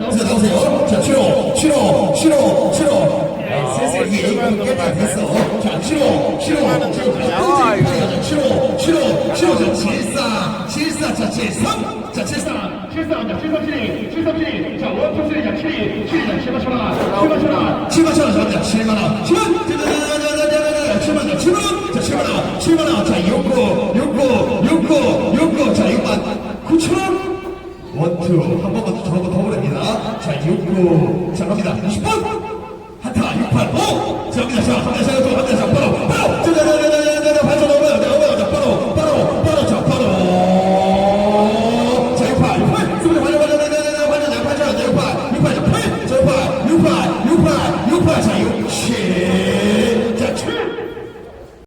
나오세요, 나오세요. 자, 치료, 치료, 치료, 치료. 세세 이거 깨끗 됐어. 자, 치료, 치료, 치료. 자, 치료, 치료, 치료. 자, 74, 74, 자, 73, 자, 73. 73, 자, 73, 73, 자, 원투 쓰리, 자, 7, 7, 자, 7만 천 원, 7만 천 원. 7만 원, 자, 7만 원, 7만 원, 7만 원, 7만 원, 자, 7만 원, 7만 원, 자, 6구, 6구, 6구, 6구, 자, 6만 9천 원. 원투, 한 번만 더 저거 더 보냅니다. 자, 6구, 자, 갑니다. 20번. 한타, 6판, 5. 자, 갑니다. 자, 갑니다. 자, 또 갑니다.